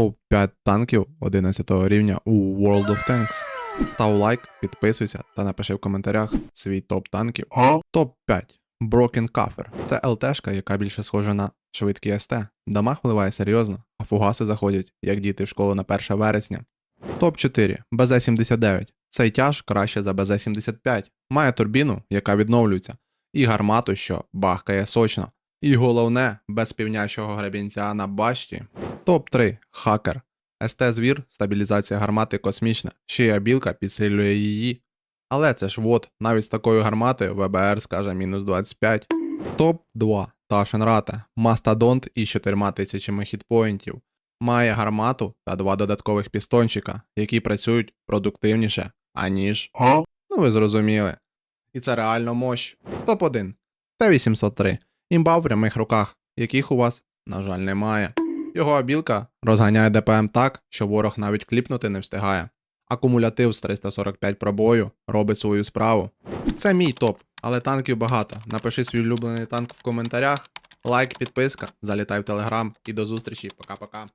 Топ-5 танків 11 рівня у World of Tanks. Став лайк, підписуйся та напиши в коментарях свій топ танків. Топ-5. Broken Kafir. Це ЛТшка, яка більше схожа на швидкий СТ. Дамаг вливає серйозно, а фугаси заходять, як діти в школу на 1 вересня. Топ-4. БЗ-79. Цей тяж краще за БЗ-75. Має турбіну, яка відновлюється, і гармату, що бахкає сочно. І головне, без півнячого гребінця на башті. Топ-3. Хакер. СТ звір, стабілізація гармати космічна, ще й білка підсилює її. Але це ж вот, навіть з такою гарматою ВБР скаже мінус 25. Топ-2. Ташенрата. Мастодонт із 4 тисячами хітпоінтів. Має гармату та два додаткових пістончика, які працюють продуктивніше, аніж. Ну ви зрозуміли. І це реально мощ. Топ-1. Т-803. Імба в прямих руках, яких у вас, на жаль, немає. Його абілка розганяє ДПМ так, що ворог навіть кліпнути не встигає. Акумулятив з 345 пробою робить свою справу. Це мій топ, але танків багато. Напиши свій улюблений танк в коментарях. Лайк, підписка, залітай в телеграм і до зустрічі. Пока-пока.